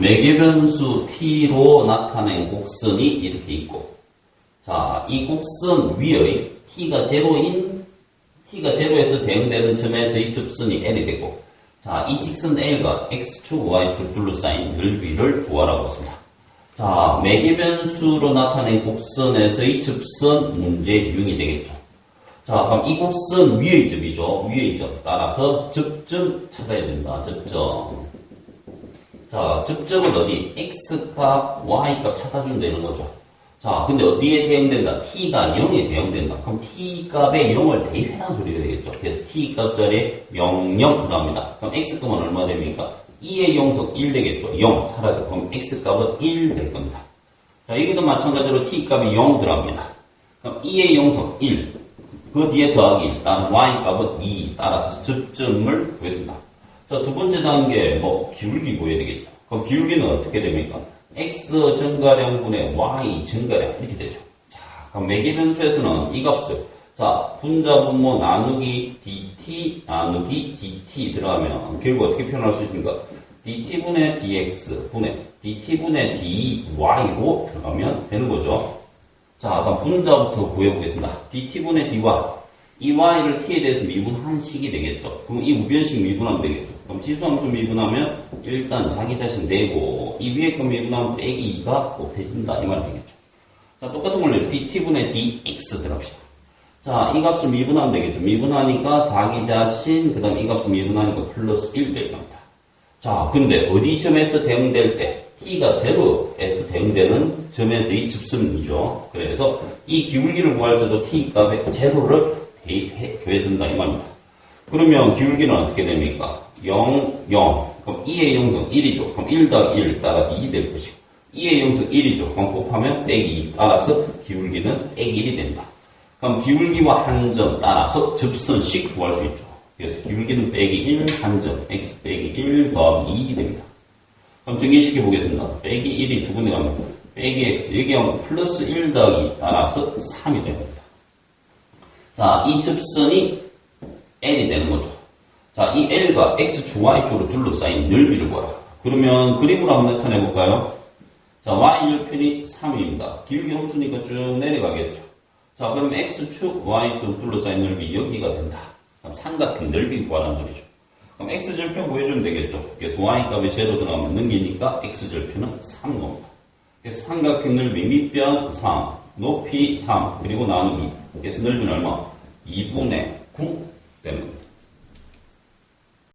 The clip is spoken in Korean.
매개변수 t로 나타낸 곡선이 이렇게 있고, 자, 이 곡선 위의 t가 제로인, t가 제로에서 대응되는 점에서 이 접선이 l이 되고, 자, 이 직선 l과 x축, y축 둘러싸인 넓이를 구하라고 했습니다. 자, 매개변수로 나타낸 곡선에서의 접선 문제 유형이 되겠죠. 자, 그럼 이 곡선 위의 점이죠. 위의 점. 따라서 접점 찾아야 된다. 접점. 자, 접점은 어디? x값, y값 찾아주면 되는 거죠. 자, 근데 어디에 대응된다? t가 0에 대응된다. 그럼 t값에 0을 대입해라는 소리가 되겠죠. 그래서 t값 자리에 0, 0 들어갑니다. 그럼 x값은 얼마 됩니까? 2의 영속 1 되겠죠. 0 사라져. 그럼 x값은 1 될 겁니다. 자, 여기도 마찬가지로 t값이 0 들어갑니다. 그럼 2의 영속 1. 그 뒤에 더하기 1. 따라 y값은 2. 따라서 접점을 구했습니다. 자, 두 번째 단계, 뭐, 기울기 구해야 되겠죠. 그럼 기울기는 어떻게 됩니까? x 증가량분의 y 증가량. 이렇게 되죠. 자, 그럼 매개변수에서는 이 값을, 자, 분자분모 나누기 dt 나누기 dt 들어가면 결국 어떻게 표현할 수 있습니까? dt분의 dx 분의 dt분의 dy로 들어가면 되는 거죠. 자, 그럼 분자부터 구해보겠습니다. dt분의 dy. 이 y를 t에 대해서 미분한 식이 되겠죠. 그럼 이 우변식 미분하면 되겠죠. 그럼 지수함수 미분하면 일단 자기 자신 내고 이 위에 거 미분하면 빼기 2가 곱해진다. 이 말이 되겠죠. 자, 똑같은 걸로 dt분의 dx 들어갑시다. 자, 이 값을 미분하면 되겠죠. 미분하니까 자기 자신, 그 다음 이 값을 미분하니까 플러스 1 될 겁니다. 자, 근데 어디 점에서 대응될 때 t가 제로에서 대응되는 점에서 이 접선이죠. 그래서 이 기울기를 구할 때도 t 값에 제로를 해 줘야 된다 이 말입니다. 그러면 기울기는 어떻게 됩니까? 0, 0. 그럼 2의 영성 1이죠. 그럼 1 더하기 1 따라서 2 될 것이고 2의 영성 1이죠. 그럼 곱하면 빼기 2 따라서 기울기는 빼기 1이 된다. 그럼 기울기와 한 점 따라서 접선식 구할 수 있죠. 그래서 기울기는 빼기 1, 한 점, x 빼기 1 더하기 2 됩니다. 그럼 정리시켜 보겠습니다. 빼기 1이 두 군데 가면 빼기 x, 여기 하면 플러스 1 더하기 따라서 3이 됩니다. 자, 이 접선이 L이 되는 거죠. 자, 이 L과 X축, Y축으로 둘러싸인 넓이를 구하라. 그러면 그림으로 한번 나타내 볼까요? 자, Y열편이 3입니다. 기울기 함수니까 쭉 내려가겠죠. 자, 그럼 X축, Y축 둘러싸인 넓이 여기가 된다. 그럼 삼각형 넓이 구하라는 소리죠. 그럼 X절편 구해주면 되겠죠. 그래서 Y값이 제로 들어가면 넘기니까 X절편은 3 겁니다. 그래서 삼각형 넓이 밑변 3, 높이 3, 그리고 나누기. 그래서 넓이는 얼마? 2분의 9 되는 겁니다.